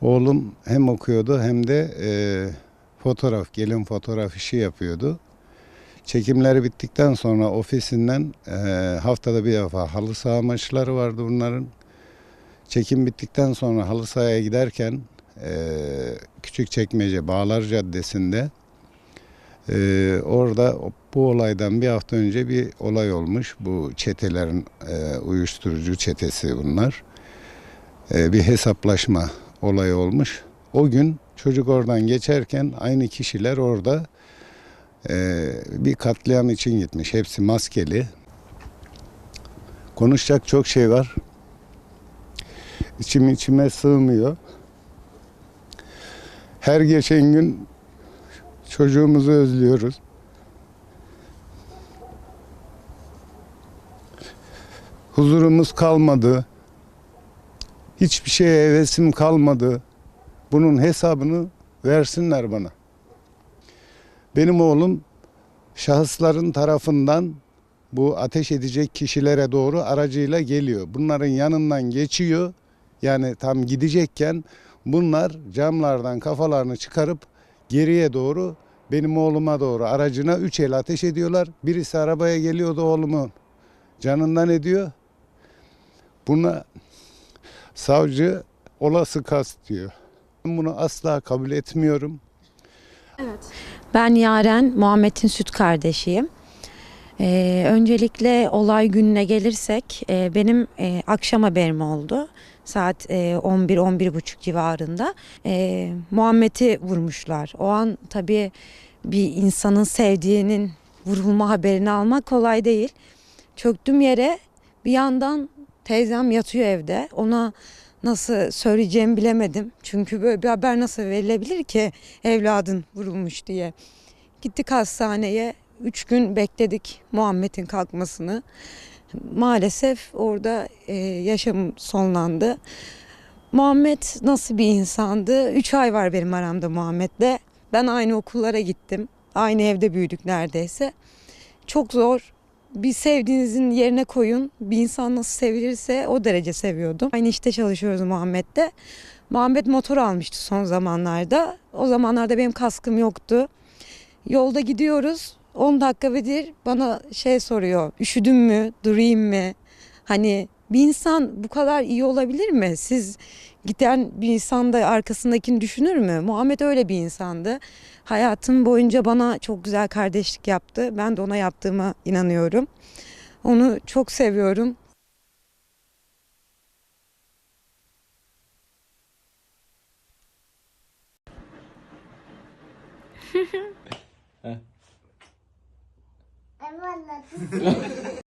Oğlum hem okuyordu hem de e, fotoğraf, gelin fotoğraf işi yapıyordu. Çekimleri bittikten sonra ofisinden e, haftada bir defa halı saha maçları vardı bunların. Çekim bittikten sonra halı sahaya giderken e, Küçükçekmece Bağlar Caddesi'nde e, orada bu olaydan bir hafta önce bir olay olmuş. Bu çetelerin e, uyuşturucu çetesi bunlar. E, bir hesaplaşma olayı olmuş. O gün çocuk oradan geçerken aynı kişiler orada e, bir katliam için gitmiş. Hepsi maskeli. Konuşacak çok şey var. İçim içime sığmıyor. Her geçen gün çocuğumuzu özlüyoruz. Huzurumuz kalmadı. Hiçbir şeye hevesim kalmadı. Bunun hesabını versinler bana. Benim oğlum şahısların tarafından bu ateş edecek kişilere doğru aracıyla geliyor. Bunların yanından geçiyor. Yani tam gidecekken bunlar camlardan kafalarını çıkarıp geriye doğru benim oğluma doğru aracına üç el ateş ediyorlar. Birisi arabaya geliyordu oğlumu canından ediyor. Buna savcı olası kast diyor. Ben bunu asla kabul etmiyorum. Ben Yaren, Muhammed'in süt kardeşiyim. Ee, öncelikle olay gününe gelirsek e, benim e, akşam haberim oldu. Saat e, 11-11.30 civarında. E, Muhammed'i vurmuşlar. O an tabii bir insanın sevdiğinin vurulma haberini almak kolay değil. Çöktüm yere bir yandan teyzem yatıyor evde. Ona nasıl söyleyeceğimi bilemedim. Çünkü böyle bir haber nasıl verilebilir ki evladın vurulmuş diye. Gittik hastaneye. Üç gün bekledik Muhammed'in kalkmasını. Maalesef orada e, yaşam sonlandı. Muhammed nasıl bir insandı? Üç ay var benim aramda Muhammed'le. Ben aynı okullara gittim. Aynı evde büyüdük neredeyse. Çok zor. Bir sevdiğinizin yerine koyun. Bir insan nasıl sevilirse o derece seviyordum. Aynı işte çalışıyoruz Muhammed'le. Muhammed motor almıştı son zamanlarda. O zamanlarda benim kaskım yoktu. Yolda gidiyoruz. 10 dakika bedir bana şey soruyor. Üşüdün mü? Durayım mı? Hani bir insan bu kadar iyi olabilir mi? Siz giden bir insan da arkasındakini düşünür mü? Muhammed öyle bir insandı. Hayatım boyunca bana çok güzel kardeşlik yaptı. Ben de ona yaptığıma inanıyorum. Onu çok seviyorum. Eyvallah.